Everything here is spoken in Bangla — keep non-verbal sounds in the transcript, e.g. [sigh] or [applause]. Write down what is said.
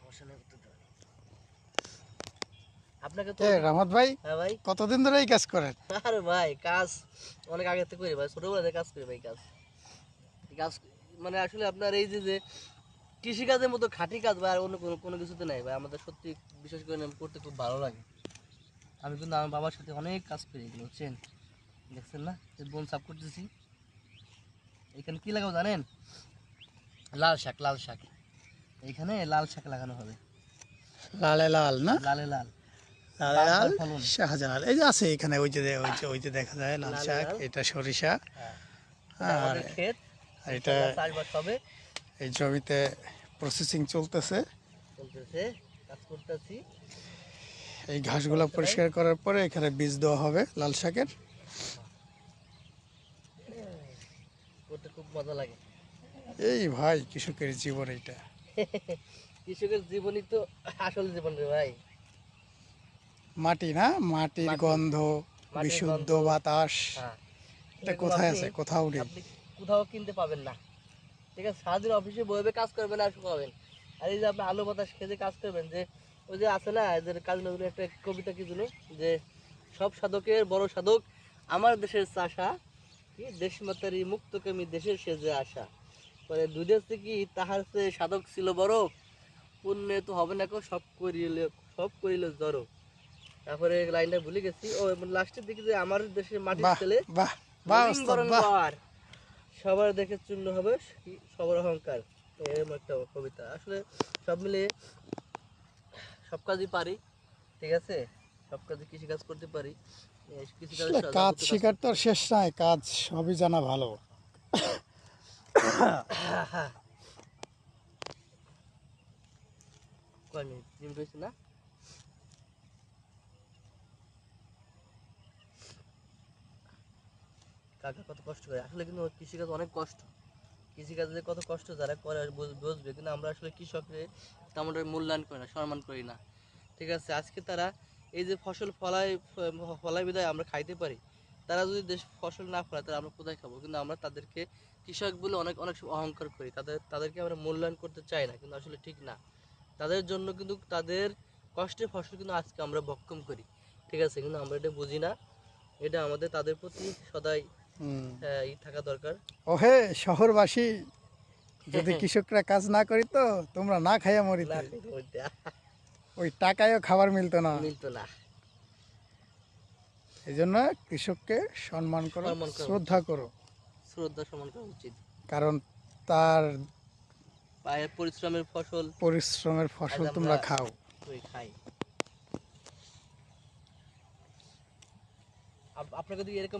সমস্যা নেই উত্তর দেবেন। আপনাকে তো রামাত ভাই হ্যাঁ ভাই। কতদিন ধরে এই কাজ করেন? আরে ভাই কাজ অনেক আগে থেকে করি ভাই ছোটবেলা থেকে কাজ করি ভাই কাজ। কাজ মানে আসলে আপনার এই যে যে কৃষিকাজের মতো খাঁটি কাজ ভাই আর অন্য কোনো কোনো কিছুতে নাই ভাই। আমাদের সত্যি বিশেষ করে আমি করতে খুব ভালো লাগে। আমি কিন্তু আমার বাবার সাথে অনেক কাজ করি এগুলো বুঝছেন? দেখছেন না? বোন সাফ করতেছি। এখানে কি লাগাবো জানেন? লাল শাক লাল শাক। এখানে লাল শাক লাগানো হবে। লালে লাল না? লালে লাল। লালে লাল। শাহজালাল এই যে আছে এখানে ওই যে ওই যে ওই যে দেখা যায় লাল শাক এটা সরিষা। হ্যাঁ। আর আর এটা এই জমিতে প্রসেসিং চলতেছে। চলতেছে কাজ করতেছি। এই ঘাসগুলো পরিষ্কার করার পরে এখানে বীজ দেওয়া হবে লাল শাকের। করতে খুব মজা লাগে। এই ভাই কৃষকের জীবন এইটা। কৃষকের জীবনই তো আসল জীবন রে ভাই। মাটি না? মাটির মাটি। গন্ধ বিশুদ্ধ বাতাস। হ্যাঁ। এটা কোথায় আছে? কোথাও নেই। কোথাও কিনতে পাবেন না। ঠিক আছে? সারাদিন অফিসে বইবে কাজ করবেন আর শুকাবেন আর এই যে আপনি আলু বাতাস খেতে কাজ করবেন যে ওই যে আছে না এদের কাজী নজরুল একটা কবিতা কি ছিল যে সব সাধকের বড় সাধক আমার দেশের চাষা কি? দেশ মাতারি মুক্ত আমি দেশের সেজে আসা। পরে দেশ কি তাহার সে সাধক ছিল বড়। পুণ্যে তো হবে না কো সব করিলে সব করিলে জড়ো। তারপরে লাইনটা ভুলে গেছি। ও লাস্টের দিকে যে আমার দেশের মাটির ছেলে। সবার দেখে চূর্ণ হবে সবার অহংকার। এরকম একটা কবিতা। আসলে সব মিলে সব কাজই পারি ঠিক আছে? সব কাজে কৃষিকাজ করতে পারি। কাজ শেখার তো শেষ নাই কাজ সবই জানা ভালো। কাকা কত কষ্ট করে? আসলে কিন্তু কৃষিকাজ অনেক কষ্ট। কৃষিকাজে কত কষ্ট, যারা করে বুঝবে কিন্তু আমরা আসলে কৃষকরে তেমন একটা মূল্যায়ন করি না, সম্মান করি না। ঠিক আছে, আজকে তারা এই যে ফসল ফলায় ফলায় বিদায় আমরা খাইতে পারি। তারা যদি দেশ ফসল না ফলায় তাহলে আমরা কোথায় খাব? কিন্তু আমরা তাদেরকে কৃষক বলে অনেক অনেক সময় অহংকার করি। তাদের তাদেরকে আমরা মূল্যায়ন করতে চাই না কিন্তু আসলে ঠিক না। তাদের জন্য কিন্তু তাদের কষ্টের ফসল কিন্তু আজকে আমরা বক্ষম করি। ঠিক আছে কিন্তু আমরা এটা বুঝি না। এটা আমাদের তাদের প্রতি সদাই ই থাকা দরকার। ওহে শহরবাসী [laughs] যদি কৃষকরা কাজ না করি তো তোমরা না খাইয়া মরিতে। ওইটা। ওই টাকায়ও খাবার মিলতো না। মিলতো না। এই জন্য কৃষককে সম্মান করো শ্রদ্ধা করো। শ্রদ্ধা সম্মান করা উচিত। কারণ তার পায়ের পরিশ্রমের ফসল। পরিশ্রমের ফসল তোমরা খাও। খাই। আপ- আপনাকে যদি এরকম